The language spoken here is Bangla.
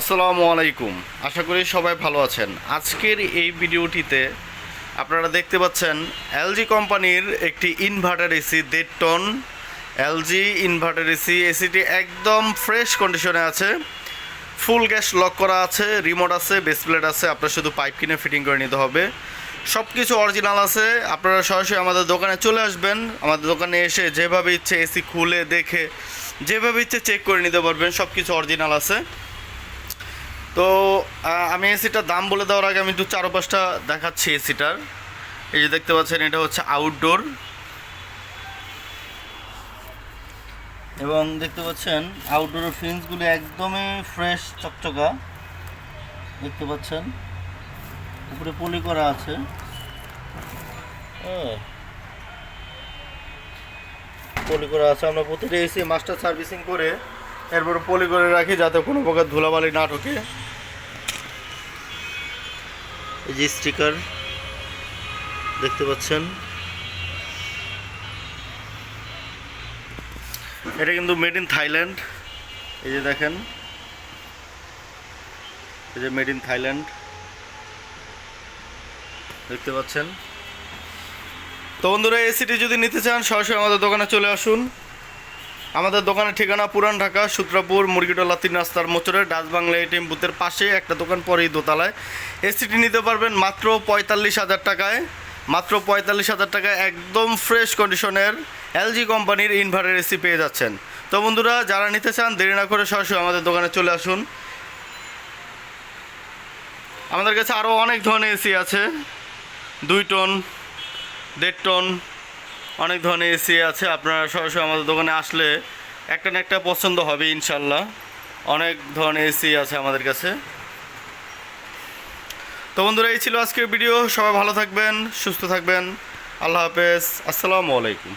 আসসালামু আলাইকুম। আশা করি সবাই ভালো আছেন। আজকের এই ভিডিওটিতে আপনারা দেখতে পাচ্ছেন এলজি কোম্পানির একটি ইনভার্টার এসি দেড় টন এলজি ইনভার্টার এসি এসিটি একদম ফ্রেশ কন্ডিশনে আছে। ফুল গ্যাস লক করা আছে রিমোট আছে বেস প্লেট আছে। আপনার শুধু পাইপ কিনে ফিটিং করে নিতে হবে। সব কিছু অরিজিনাল আছে। আপনারা সরাসরি আমাদের দোকানে চলে আসবেন। আমাদের দোকানে এসে যেভাবে ইচ্ছে এসি খুলে দেখে, যেভাবে ইচ্ছে চেক করে নিতে পারবেন সব কিছু অরিজিনাল আছে। তো আমি এসিটার দাম বলে দেওয়ার আগে আমি একটু চারপাশটা দেখাচ্ছি এসিটার এই যে দেখতে পাচ্ছেন, এটা হচ্ছে আউটডোর এবং দেখতে পাচ্ছেন আউটডোরের ফিন্সগুলো একদমই ফ্রেশ চকচকা। দেখতে পাচ্ছেন, উপরে পলি করা আছে। হ্যাঁ। পলি করা আছে, আমরা প্রতিটা এসি মাস্টার সার্ভিসিং করে এরপরে পলি করে রাখি যাতে কোনো প্রকার ধুলাবালি না ঢোকে। এই যে স্টিকার দেখতে পাচ্ছেন। এটা কিন্তু মেড ইন থাইল্যান্ড এই যে দেখেন। এই যে মেড ইন থাইল্যান্ড দেখতে পাচ্ছেন। তো বন্ধুরা এসিটি যদি নিতে চান, সরাসরি আমাদের দোকানে চলে আসুন। আমাদের দোকানের ঠিকানা পুরান ঢাকা, সূত্রাপুর মুরগিটোলা তিন রাস্তার মোচরে ডাচ বাংলা এটিএম বুথের পাশে। একটা দোকান পরেই দোতলায়। এসিটি নিতে পারবেন মাত্র পঁয়তাল্লিশ হাজার টাকায়। মাত্র পঁয়তাল্লিশ হাজার টাকায় একদম ফ্রেশ কন্ডিশনের এলজি কোম্পানির ইনভার্টার এসি পেয়ে যাচ্ছেন। তো বন্ধুরা, যারা নিতে চান, দেরি না করে সরাসরি আমাদের দোকানে চলে আসুন। আমাদের কাছে আরও অনেক ধরনের এসি আছে। দুই টন দেড় টন অনেক ধরনের এসি আছে, আপনারা সরাসরি আমাদের দোকানে আসলে একটা না একটা পছন্দ হবে ইনশাল্লাহ। অনেক ধরনের এসি আছে আমাদের কাছে। তো বন্ধুরা, এই ছিল আজকের ভিডিও। সবাই ভালো থাকবেন, সুস্থ থাকবেন। আল্লাহ হাফেজ। আসসালামু আলাইকুম।